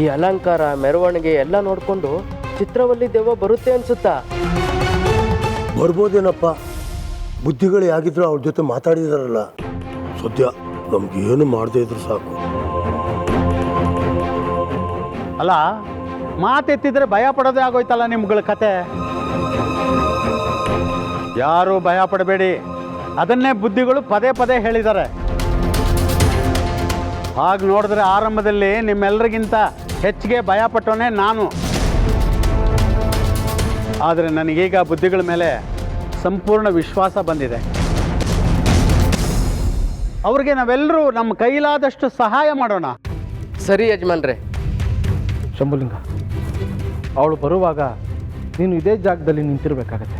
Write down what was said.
ಈ ಅಲಂಕಾರ ಮೆರವಣಿಗೆ ಎಲ್ಲ ನೋಡಿಕೊಂಡು ಚಿತ್ರವಲ್ಲಿ ದೆವ್ವ ಬರುತ್ತೆ ಅನ್ಸುತ್ತಾ? ಬರ್ಬೋದೇನಪ್ಪ? ಬುದ್ಧಿಗಳು ಯಾಗಿದ್ರು ಅವ್ರ ಜೊತೆ ಮಾತಾಡಿದಾರಲ್ಲ. ಸದ್ಯ ನಮ್ಗೇನು ಮಾಡದೇ ಇದ್ರು ಸಾಕು. ಅಲ್ಲ ಮಾತೆತ್ತಿದ್ರೆ ಭಯ ಪಡೋದೇ ಆಗೋಯ್ತಲ್ಲ ನಿಮ್ಗಳ ಕತೆ? ಯಾರು ಭಯ ಪಡಬೇಡಿ. ಅದನ್ನೇ ಬುದ್ಧಿಗಳು ಪದೇ ಪದೇ ಹೇಳಿದ್ದಾರೆ. ಹಾಗೆ ನೋಡಿದ್ರೆ ಆರಂಭದಲ್ಲಿ ನಿಮ್ಮೆಲ್ಲರಿಗಿಂತ ಹೆಚ್ಚಿಗೆ ಭಯಪಟ್ಟವನೆ ನಾನು. ಆದರೆ ನನಗೀಗ ಬುದ್ಧಿಗಳ ಮೇಲೆ ಸಂಪೂರ್ಣ ವಿಶ್ವಾಸ ಬಂದಿದೆ. ಅವ್ರಿಗೆ ನಾವೆಲ್ಲರೂ ನಮ್ಮ ಕೈಲಾದಷ್ಟು ಸಹಾಯ ಮಾಡೋಣ. ಸರಿ ಯಜಮಾನ್ರೆ. ಶಂಭುಲಿಂಗ ಅವಳು ಬರುವಾಗ ನೀನು ಇದೇ ಜಾಗದಲ್ಲಿ ನಿಂತಿರಬೇಕಾಗತ್ತೆ.